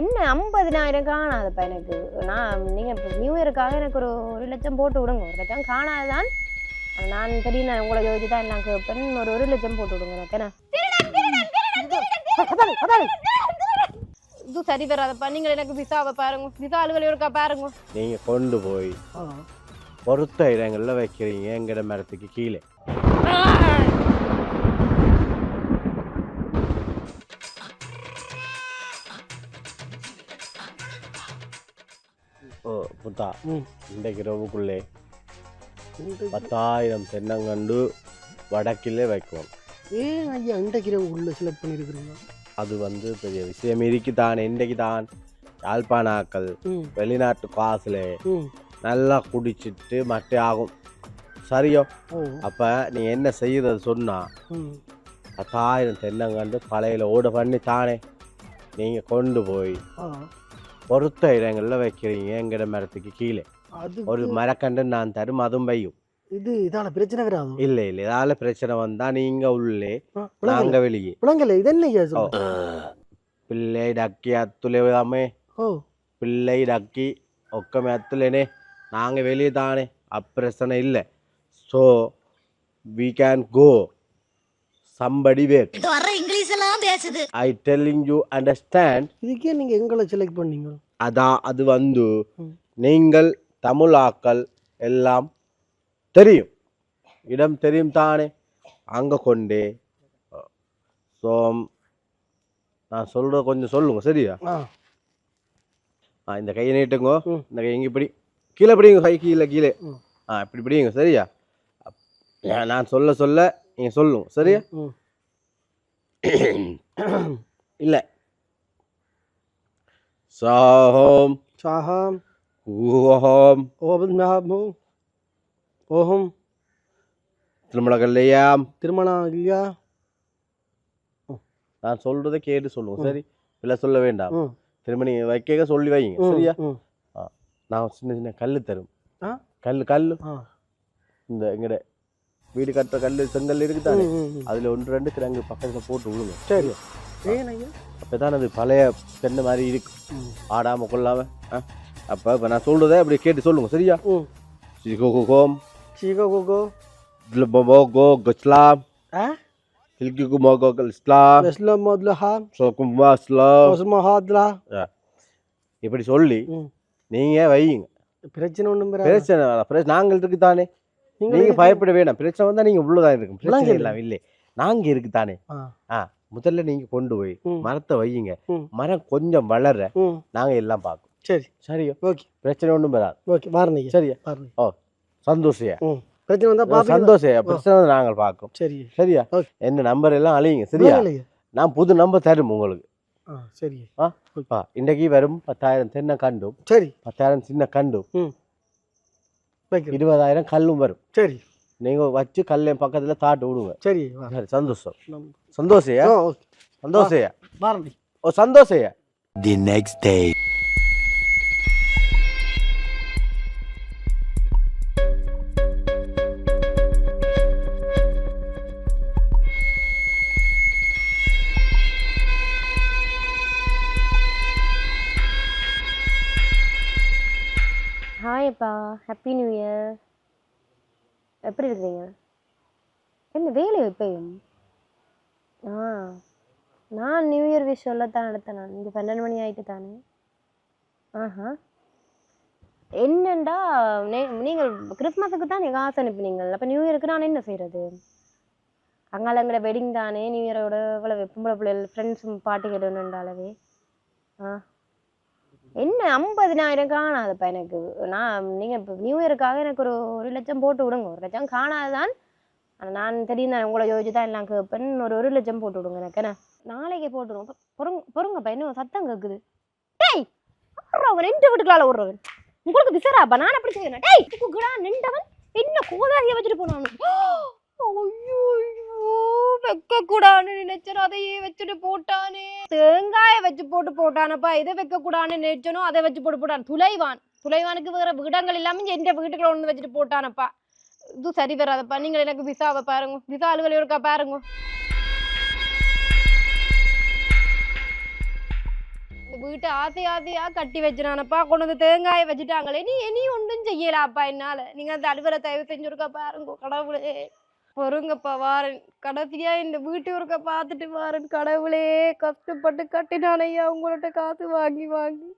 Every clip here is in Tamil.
என்ன ஐம்பதினாயிரம் காணாதப்பா எனக்கு? நான் நீங்கள் இப்போ நியூ இயருக்காக எனக்கு ஒரு ஒரு லட்சம் போட்டு விடுங்க. ஒரு லட்சம் காணாதுதான். ஆனா நான் தெரியும் நான் உங்களை யோசிச்சு தான் எல்லாம் கேட்பேன். ஒரு ஒரு லட்சம் போட்டு விடுங்க எனக்கு இது சரி வராதப்பா நீங்கள் எனக்கு விசாவை பாருங்க. விசா அலுவலகம் இருக்கா பாருங்க. நீங்க கொண்டு போய் பொறுத்த இடங்கள்ல வைக்கிறீங்க எங்கட மரத்துக்கு கீழே. ம். இன்றைக்கு ரவுக்குள்ளே பத்தாயிரம் தென்னங்கண்டு வடக்கிலே வைக்கும் ஏன் ஐயா இன்றைக்கு உள்ள செலக்ட் பண்ணியிருக்கிறீங்க அது வந்து பெரிய விஷயம் இருக்குதான் இன்றைக்கு தான் யாழ்ப்பாணாக்கள் வெளிநாட்டு காசுல நல்லா குடிச்சிட்டு மட்டை ஆகும். சரியோ? அப்போ நீ என்ன செய்யறது சொன்னா பத்தாயிரம் தென்னங்கண்டு பழையில ஓட பண்ணி தானே நீங்கள் கொண்டு போய் பொறுத்த இடங்களில் வைக்கிறீங்க எங்கட மரத்துக்கு கீழே. ஒரு மரக்கண்டு நான் தரும் அதுவும் வையும். இது இதால பிரச்சனை வராது? இல்ல இல்ல இதால பிரச்சனை வந்தா நீங்க உள்ளே நாங்க வெளியே. விளங்கல இது என்ன பிள்ளை டக்கி அத்துலேதாமே பிள்ளை டக்கி ஒக்கமே அத்துலேனே நாங்க வெளியே தானே அப்பிரச்சனை இல்லை. So we can go somebody wake இது வர்ற இங்கிலீஷ் எல்லாம் பேசுது. ஐ டெல்லிங் யூ அண்டர்ஸ்டாண்ட் இதுக்கே நீங்க எங்களை செலக்ட் பண்ணீங்க. அதான் அது வந்து. நீங்கள் தமிழாக்கள் எல்லாம் தெரியும். இடம் தெரியும் தானே? அங்கே கொண்டே. ஸோ நான் சொல்கிறத கொஞ்சம் சொல்லுங்க சரியா? ஆ. இந்த கையை நீட்டுங்கோ. இந்த கை இங்கே இப்படி கீழே பிடிங்க கை கீழே கீழே. ஆ இப்படி பிடிங்க சரியா? நான் சொல்ல சொல்ல நீங்கள் சொல்லுங்க சரியா? இல்லை. சாஹோம். சாஹாம். ஊஹோம். ஓபன் மஹாபு ஓஹம். திருமணகல்லையாம் திருமணம் இல்லையா நான் சொல்றதை கேட்டு சொல்லுங்க சரி? இல்லை சொல்ல வேண்டாம். திரும்ப நீங்க வைக்க சொல்லி வைங்க சரியா? நான் சின்ன சின்ன கல் தரும். கல் கல் இந்த எங்கட வீடு கட்டுற கல் செங்கல் இருக்குதானே. அதுல ஒன்று ரெண்டு கிடங்கு பக்கத்துல போட்டு விழுங்க. சரி. அப்பதான் அது பழைய தென்னை மாதிரி இருக்கு. ம். ஆடாம கொள்ளாம? அப்ப இப்ப நான் சொல்றதை அப்படி கேட்டு சொல்லுங்க சரியா? ம். சிகோகோம் சீகோ கோகோ மோகோ கஸ்லாம் ஆ? ஹில்கிகு மோகோ இஸ்லாம் இஸ்லாம் மதுலஹா சோக்கும் இஸ்லாம் மஹாத்லா இப்படி சொல்லி நீங்க வையுங்க. பிரச்சனை ஒன்றும் பிரச்சனை. பிரச்சனை நாங்கள் இருக்கு தானே நீங்க பயப்பட வேணாம். பிரச்சனை வந்தா நீங்க உள்ளதான் இருக்கும். பிரச்சனை. எல்லாம் இல்லை. நாங்க இருக்கு தானே ஆ முதல்ல நீங்க கொண்டு போய். மரத்தை வையுங்க. மரம் கொஞ்சம் வளர நாங்க எல்லாம் பார்ப்போம் சரி. சரியோ? ஓகே. பிரச்சனை ஒன்றும் வராது. ஓகே வாரணி சரியா? ஓ சந்தோஷியா? பிரச்சனை வந்தா பாப்பா சந்தோஷியா? பிரச்சனை வந்து நாங்கள் சரி. சரியா. என்ன நம்பர் எல்லாம் அழியுங்க. சரியா? நான் புது நம்பர் தரும் உங்களுக்கு. சரி. ஆ? இன்றைக்கு வரும் பத்தாயிரம் தென்னை கண்டும். சரி. பத்தாயிரம் சின்ன கண்டும். இருபதாயிரம் கல்லும் வரும் சரி நீங்க வச்சு கல்லை பக்கத்துல தாட்டு விடுங்க சரி சரி சந்தோஷம் சந்தோஷியா சந்தோஷியா ஓ சந்தோஷையா The next day. ஹாய்ப்பா ஹாப்பி நியூ இயர் எப்படி இருக்கிறீங்க? என்ன வேலை எப்பயும் ஆ நான் நியூ இயர் விஷ் சொல்லத்தான் எடுத்தேன் நான். இங்கே பன்னெண்டு மணி ஆயிட்டு தானே. ஆஹா. என்னண்டா நே நீங்கள் கிறிஸ்மஸுக்கு தான் நீங்கள் காசு அனுப்பினீங்கள். அப்போ நியூ இயருக்கு நான் என்ன செய்கிறது அங்கால வெட்டிங் தானே. நியூ இயரோட இவ்வளோ பொம்பளை பிள்ளைகள் ஃப்ரெண்ட்ஸும் பாட்டிகள் என்னண்டாலவே ஆ என்ன ஐம்பதினாயிரம் காணாதப்பா எனக்கு? நான் நீங்கள் இப்போ நியூ இயருக்காக எனக்கு ஒரு ஒரு லட்சம் போட்டு விடுங்க. ஒரு லட்சம் காணாதுதான். ஆனால் நான் தெரியும் தான் உங்களை யோசிச்சு தான் எல்லாம் கேட்பேன். ஒரு ஒரு லட்சம் போட்டு விடுங்க எனக்கு என்ன? நாளைக்கு போட்டுருவோம் பொறுங்க பொறுங்கப்பா இன்னும் சத்தம் கேட்குது டேய் ஓடுறவன் ரெண்டு வீட்டுக்குள்ளால ஓடுறவன். உங்களுக்கு விசராப்பா? நான் அப்படி செய்யணும் டேய் குக்குடா நின்றவன் என்ன கோதாரியை வச்சுட்டு போனான்? ஐயோ. வைக்க கூடாதுன்னு அதையே வச்சுட்டு போட்டானே தேங்காயை வச்சு போட்டு போட்டானப்பா இதை வைக்க கூடாதுன்னு நினைச்சனோ அதை வச்சு போட்டு போட்டான் துளைவான் துளைவானுக்கு வேற வீடங்கள் இல்லாமல் எந்த வீட்டுக்குள்ள ஒன்று வச்சுட்டு போட்டானப்பா இது சரி வராதப்பா நீங்கள் எனக்கு விசாவை பாருங்க விசா அலுவலகம் இருக்கா பாருங்க இந்த வீட்டை ஆசை ஆசையா கட்டி வச்சிடானப்பா கொண்டு வந்து தேங்காயை வச்சுட்டாங்களே நீ இனி ஒன்றும் செய்யலாப்பா என்னால நீங்க அந்த அலுவலை தயவு செஞ்சுருக்கா பாருங்க கடவுளே பொறுங்கப்பா வாரன். கடைசியா இந்த வீட்டு ஒருக்க பார்த்துட்டு வாரன். கடவுளே கஷ்டப்பட்டு கட்டினானையா உங்கள்ட்ட காசு வாங்கி வாங்கி.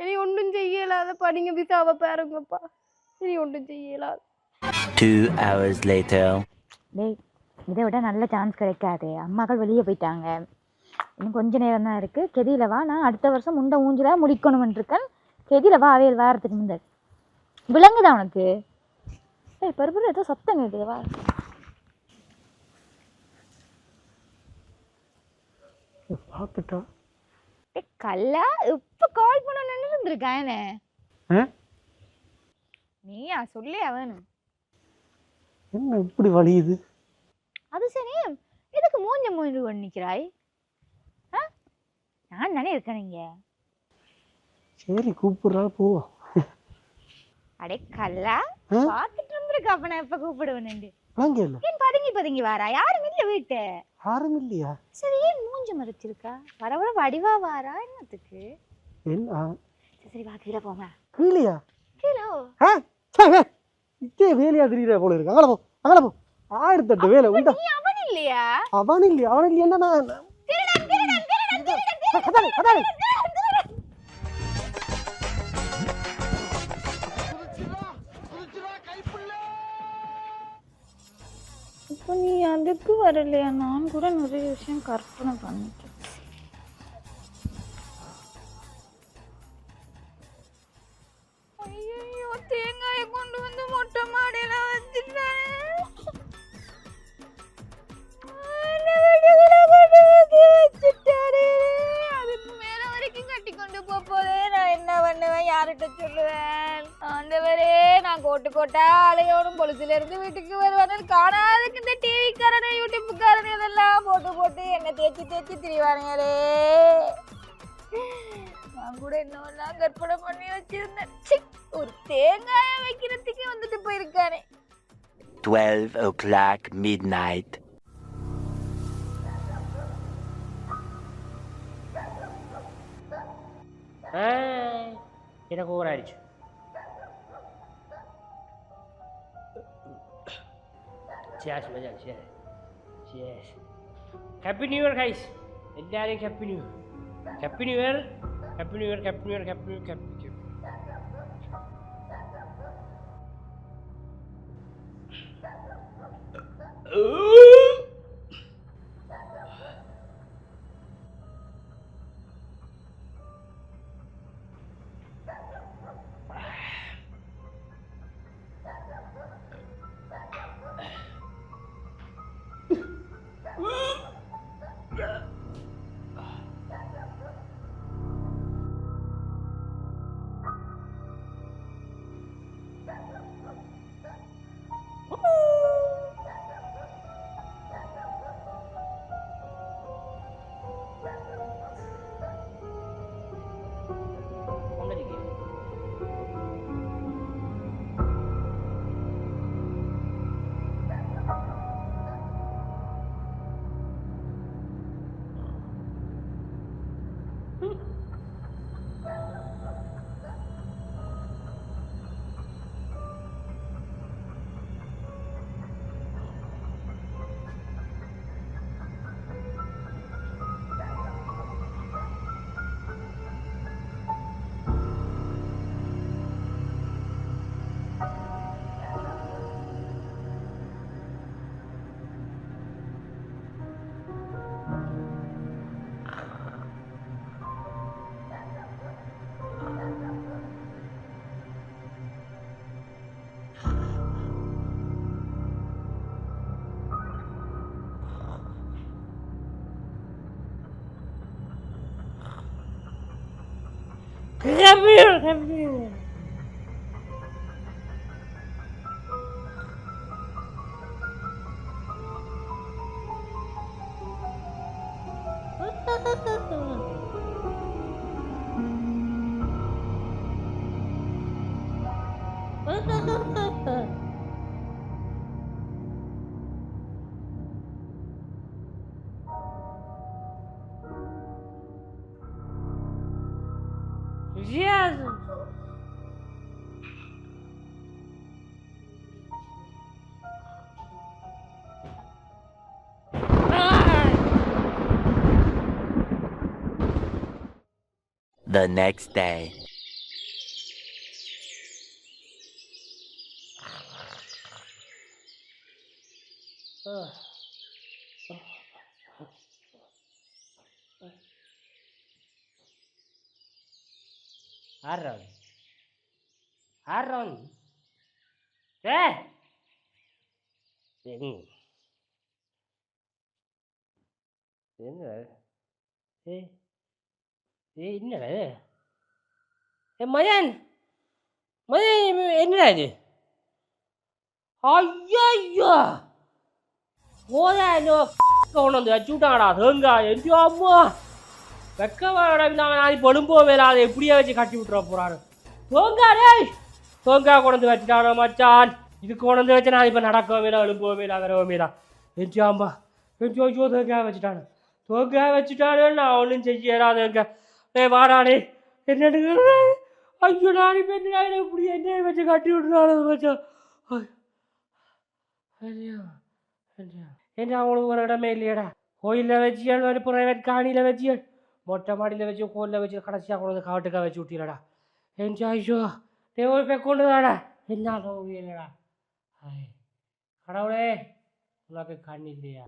இனி ஒன்றும் செய்யலாதப்பா நீங்க விசாவை பாருங்கப்பா. இனி ஒன்றும் செய்யலாது. Two hours later. டேய் இதை விட நல்ல சான்ஸ் கிடைக்காது. அம்மாக்கள் வெளியே போயிட்டாங்க. இன்னும் கொஞ்ச நேரம் தான் இருக்குது கெதியில் வா. நான் அடுத்த வருஷம் முண்டை ஊஞ்சில முடிக்கணும்னு இருக்கேன் கெதியில் வா அவையல் வாரத்துக்கு முந்தை விளங்குதா உனக்கு? ஏய் பருப்பு ஏதோ சத்தம் கேட்டுது வா. பார்த்துட்டா கல்லா இப்போ கால் பண்ண நின்றுருந்துருக்கா என்ன? நீயா? சொல்லி அவனும் என்ன இப்படி வலியுது? அது சரி. எதுக்கு மூஞ்ச மூஞ்சு பண்ணிக்கிறாய் நான் தானே இருக்கேன் இங்கே. சரி கூப்பிடுறா போவோம். அடே கல்லா? பார்த்துட்டு இருந்திருக்கா அப்ப நான் எப்ப கூப்பிடுவேன்னு வாங்க இல்லை ஏன் பதுங்கி பதுங்கி வாரா? யாரும் இல்ல வீட்டு. யாரும் இல்லையா? சரி ஏன் மூஞ்ச மறைச்சிருக்கா? வர வர வடிவா வாரா? என்னத்துக்கு? என்ன? சரி, வா கீழே போங்க கீழையா? கீழே. ஆ சே, வே. இதே வேலையா தெரியுற போல இருக்கு? அங்கே போ அங்கே போ. ஆயிரத்தெட்டு வேலை உண்டா? அவன் இல்லையா? அவன் இல்லையா? அவன் இல்லையா என்ன நான் திருடன் இப்போ நீ அதுக்கு வரலையா? நான் கூட நிறைய விஷயம் கற்பனை பண்ணிட்டேன். யார்கிட்ட சொல்லுவேன்? ஆண்டவரே நான் கோட்டு கோட்டா அலையோடும் பொழுதுல இருந்து வீட்டுக்கு வருவானு காணாதுக்கு இந்த டிவிக்காரனே யூடியூப்புக்காரனே இதெல்லாம் போட்டு போட்டு என்ன தேய்ச்சி தேய்ச்சி திரிவானுங்களே. நான் கூட என்னவெல்லாம் கற்பனை பண்ணி வச்சிருந்தேன். சி, ஒரு தேங்காயை வைக்கிறதுக்கு வந்துட்டு போயிருக்கானே. 12 o'clock midnight. எனக்கு ஓவர் ஆயிடுச்சு சேஸ் மச்சான் சே சேஸ் ஹாப்பி நியூ இயர் கைஸ் எல்லாரும் happy new happy new year happy new year happy new year happy new happy பொண்டாட்டிக்கு I hem buyurun. Ha ha ha ha. Jesus the next day. Ugh. Aaron. Aaron. ஏ எங்க என்ன ஏ ஏ என்னடா இது ஏ மயன் மயன் என்னடா இது ஐயோ போதா இன்னும் கொண்டு வந்து வச்சுட்டாங்கடா தேங்காய் எங்கேயோ அம்மா வெக்கவாடா நான் இப்போ பொழும்போ வேலை அதை எப்படியா வச்சு கட்டி விட்டுற போறாரு. தேங்காய் டேய்! கொண்டு வச்சுட்டானோ மச்சான்? இது கொண்டு வச்சு நான் இப்போ நடக்கவும் இல்லை எழும்பவும் இல்லை வரவும் இல்லை எஞ்சியோ அம்மா எஞ்சியோ ஐயோ தேங்காய் வச்சுட்டானு. தோங்கா வச்சுட்டானு நான் ஒன்றும் செய்யறாதுங்க ஏ வாடாடே என்னடு ஐயோ நான் இப்போ என்ன இப்படி என்ன வச்சு கட்டி விட்டுறாரு மச்சான். ஐயோ. ஐயோ. என்ன அவங்களுக்கு ஒரு இடமே இல்லையடா? கோயிலில் வச்சியல் ஒரு பிரைவேட் காணியில் வச்சியல் மொட்டை மாடியில் வச்சு கோயிலில் வச்சு கடைசியாக கொண்டு வந்து காட்டுக்கா வச்சு விட்டிலடா என்ஜா ஐயோ டே ஒரு போய் கொண்டு வாடா. என்ன இல்லைடா ஐ கடவுளே உனக்கு கண் இல்லையா?